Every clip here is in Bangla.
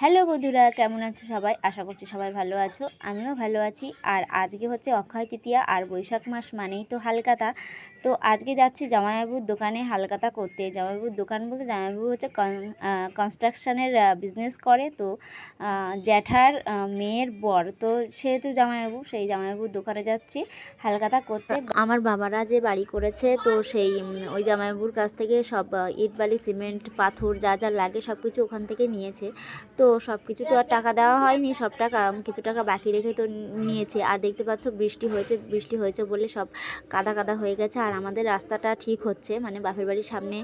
হ্যালো বন্ধুরা, কেমন আছো সবাই? আশা করছি সবাই ভালো আছো, আমিও ভালো আছি। আর আজকে হচ্ছে অক্ষয় তৃতীয়া আর বৈশাখ মাস মানেই তো হালকাতা। তো আজকে যাচ্ছি জামাইবাবুর দোকানে হালকাতা করতে। জামাইবাবুর দোকান বলতে জামাইবাবু হচ্ছে কনস্ট্রাকশানের বিজনেস করে। তো জ্যাঠার মেয়ের বর। তো সেহেতু জামাইবাবু, সেই জামাইবাবুর দোকানে যাচ্ছি হালকাতা করতে। আমার বাবারা যে বাড়ি করেছে, তো সেই ওই জামাইবাবুর কাছ থেকে সব ইট বালি সিমেন্ট, পাথর যা যা লাগে সব কিছু ওখান থেকে নিয়েছে। তো সব কিছু তো আর টাকা দেওয়া হয়নি, সব টাকা, কিছু টাকা বাকি রেখে তো নিয়েছে। আর দেখতে পাচ্ছ বৃষ্টি হয়েছে বৃষ্টি হয়েছে বলে সব কাদা কাদা হয়ে গেছে। আর আমাদের রাস্তাটা ঠিক হচ্ছে মানে বাপের বাড়ির সামনে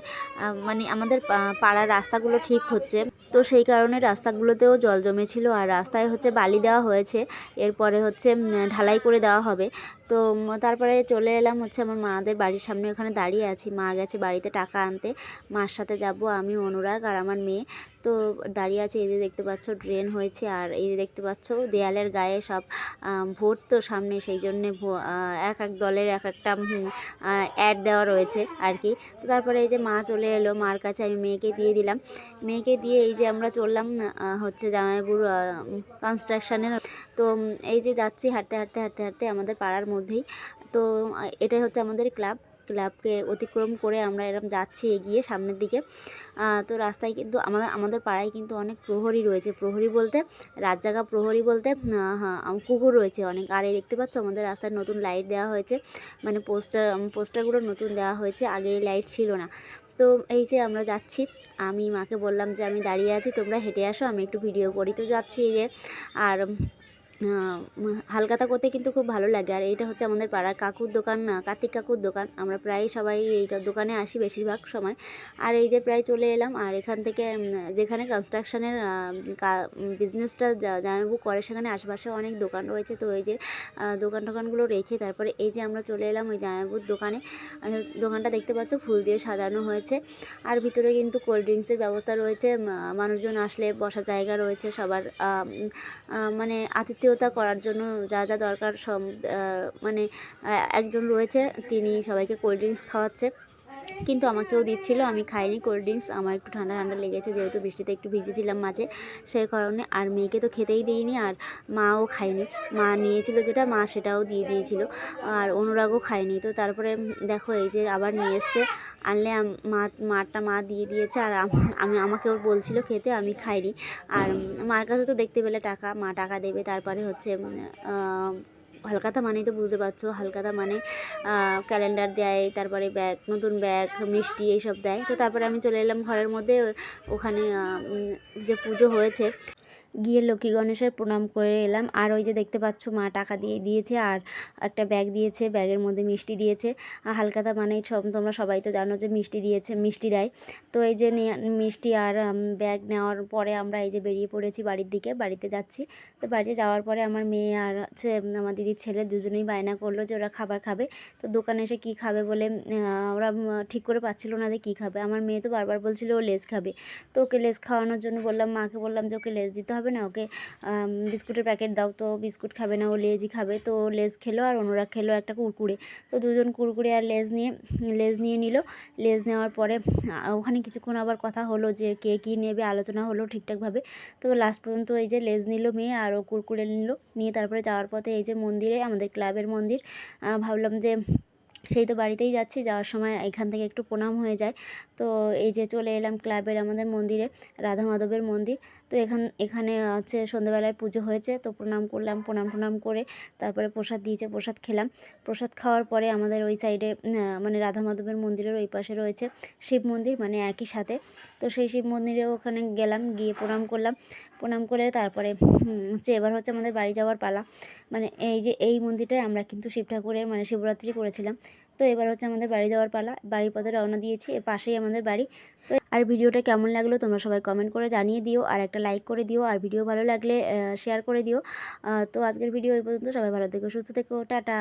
মানে আমাদের পাড়ার রাস্তাগুলো ঠিক হচ্ছে। তো সেই কারণে রাস্তাগুলোতেও জল জমেছিল আর রাস্তায় হচ্ছে বালি দেওয়া হয়েছে। এরপরে হচ্ছে ঢালাই করে দেওয়া হবে। তো তারপরে চলে এলাম হচ্ছে আমার মাদের বাড়ির সামনে ওখানে দাঁড়িয়ে আছি। মা গেছে বাড়িতে টাকা আনতে। মার সাথে যাব আমি, অনুরাগ আর আমার মেয়ে। তো দাঁড়িয়ে আছে, এই যে দেখতে পাচ্ছ, ড্রেন হয়েছে আর এই যে দেখতে পাচ্ছ, দেয়ালের গায়ে সব ভোট তো সামনে, সেই জন্যে এক এক দলের এক একটা অ্যাড দেওয়া রয়েছে আর কি। তো তারপরে এই যে মা চলে এলো, মার কাছে আমি মেয়েকে দিয়ে দিলাম। মেয়েকে দিয়ে এই যে আমরা চললাম হচ্ছে জামাইপুর কনস্ট্রাকশানের তো এই যে যাচ্ছি হাঁটতে হাঁটতে হাঁটতে হাঁটতে আমাদের পাড়ার মধ্যেই, তো এটাই হচ্ছে আমাদের ক্লাব ক্লাবকে অতিক্রম করে আমরা এরকম যাচ্ছি এগিয়ে সামনের দিকে। তো রাস্তায় কিন্তু আমাদের আমাদের পাড়ায় কিন্তু অনেক প্রহরী রয়েছে। প্রহরী বলতে রাত জাগা প্রহরী বলতে হ্যাঁ কুকুর রয়েছে অনেক। আর এই দেখতে পাচ্ছ আমাদের রাস্তায় নতুন লাইট দেওয়া হয়েছে। মানে পোস্টার পোস্টারগুলো নতুন দেওয়া হয়েছে। আগে লাইট ছিল না। তো এই যে আমরা যাচ্ছি আমি মাকে বললাম যে আমি দাঁড়িয়ে আছি, তোমরা হেঁটে আসো, আমি একটু ভিডিও করি। তো যাচ্ছি যে, আর হালকাতা করতে কিন্তু খুব ভালো লাগে। আর এইটা হচ্ছে আমাদের পাড়ার কাকুর দোকান না কার্তিক কাকুর দোকান। আমরা প্রায় সবাই এই দোকানে আসি বেশিরভাগ সময়। আর এই যে প্রায় চলে এলাম আর এখান থেকে যেখানে কনস্ট্রাকশনের বিজনেসটা জামাইবু করে সেখানে আশেপাশে অনেক দোকান রয়েছে। তো এই যে দোকান টোকানগুলো রেখে তারপরে এই যে আমরা চলে এলাম ওই জামাইবুর দোকানে। দোকানটা দেখতে পাচ্ছ ফুল দিয়ে সাজানো হয়েছে। আর ভিতরে কিন্তু কোল্ড ড্রিঙ্কসের ব্যবস্থা রয়েছে। মানুষজন আসলে বসার জায়গা রয়েছে সবার মানে উম, মানে করার জন্য যা যা দরকার সব মানে একজন রয়েছে, তিনি সবাইকে কোল্ড ড্রিঙ্কস খাওয়াচ্ছে। কিন্তু আমাকেও দিচ্ছিল, আমি খাইনি কোল্ড ড্রিঙ্কস আমার একটু ঠান্ডা ঠান্ডা লেগেছে, যেহেতু বৃষ্টিতে একটু ভিজেছিলাম মাঝে সেই কারণে আর মেয়েকে তো খেতেই দিইনি আর মাও খায়নি মা নিয়েছিল যেটা, মা সেটাও দিয়ে দিয়েছিল, আর অনুরাগও খায়নি তো তারপরে দেখো, এই যে আবার নিয়ে এসছে, আনলে মা, মারটা মা দিয়ে দিয়েছে, আর আম- আমি আমাকেও বলছিল খেতে, আমি খাইনি। আর মার কাছে তো দেখতে পেলে টাকা, মা টাকা দেবে, তারপরে হচ্ছে হালকাতা মানেই তো বুঝতে পারছ, হালকাতা মানে ক্যালেন্ডার দেয়, তারপরে ব্যাগ নতুন ব্যাগ মিষ্টি এইসব দেয়। তো তারপরে আমি চলে এলাম ঘরের মধ্যে, ওখানে যে পুজো হয়েছে গিয়ে লক্ষ্মী গণেশের প্রণাম করে এলাম। আর ওই যে দেখতে পাচ্ছ, মা টাকা দিয়ে দিয়েছে আর একটা ব্যাগ দিয়েছে, ব্যাগের মধ্যে মিষ্টি দিয়েছে। আর হালকাতা মানে সব, তোমরা সবাই তো জানো যে মিষ্টি দিয়েছে, মিষ্টি দেয়। তো এই যে মিষ্টি আর ব্যাগ নেওয়ার পরে আমরা এই যে বেরিয়ে পড়েছি বাড়ির দিকে, বাড়িতে যাচ্ছি। তো বাড়িতে যাওয়ার পরে আমার মেয়ে আর হচ্ছে আমার দিদির ছেলে দুজনেই বায়না করল যে ওরা খাবার খাবে। তো দোকানে এসে কী খাবে বলে ওরা ঠিক করে পাচ্ছিল না যে কী খাবে। আমার মেয়ে তো বারবার বলছিল ও লেস খাবে। তো ওকে লেস খাওয়ানোর জন্য বললাম, মাকে বললাম যে ওকে লেস দিতে না, ওকে বিস্কুটের প্যাকেট দাও তো, বিস্কুট খাবে না, ও লেজই খাবে, তো লেজ খেলো আর অনুরাগ খেলো একটা কুরকুরে। তো দুজন কুরকুরে আর লেজ নিয়ে লেজ নিয়ে নিল। লেজ নেওয়ার পরে ওখানে কিছুক্ষণ আবার কথা হলো যে কে কী নেবে, আলোচনা হলো ঠিকঠাকভাবে। তো লাস্ট পর্যন্ত এই যে লেজ নিল মেয়ে আর ও কুরকুরে নিল। নিয়ে তারপরে যাওয়ার পথে এই যে মন্দিরে, আমাদের ক্লাবের মন্দির ভাবলাম যে সেই তো বাড়িতেই যাচ্ছি, যাওয়ার সময় এখান থেকে একটু প্রণাম হয়ে যায়। তো এই যে চলে এলাম ক্লাবের আমাদের মন্দিরে, রাধা মাধবের মন্দির। তো এখান, এখানে হচ্ছে সন্ধ্যেবেলায় পুজো হয়েছে, তো প্রণাম করলাম, প্রণাম প্রণাম করে তারপরে প্রসাদ দিয়েছে, প্রসাদ খেলাম। প্রসাদ খাওয়ার পরে আমাদের ওই সাইডে মানে রাধা মাধবের মন্দিরের ওই পাশে রয়েছে শিব মন্দির মানে একই সাথে। তো সেই শিব মন্দিরে ওখানে গেলাম, গিয়ে প্রণাম করলাম। প্রণাম করে তারপরে হচ্ছে এবার হচ্ছে আমাদের বাড়ি যাওয়ার পালা। মানে এই যে এই মন্দিরটায় আমরা কিন্তু শিব ঠাকুরের মানে শিবরাত্রি করেছিলাম। তো এবার হচ্ছে আমাদের বাড়ি যাওয়ার পালা, বাড়ির পথে রওনা দিয়েছি পাশেই আমাদের বাড়ি। তো আর ভিডিওটা কেমন লাগল তোমরা সবাই কমেন্ট করে জানিয়ে দিও, আর একটা লাইক করে দিও, আর ভিডিও ভালো লাগলে শেয়ার করে দিও। তো আজকের ভিডিও এই পর্যন্ত, সবাই ভালো থেকো, সুস্থ থেকো, টাটা।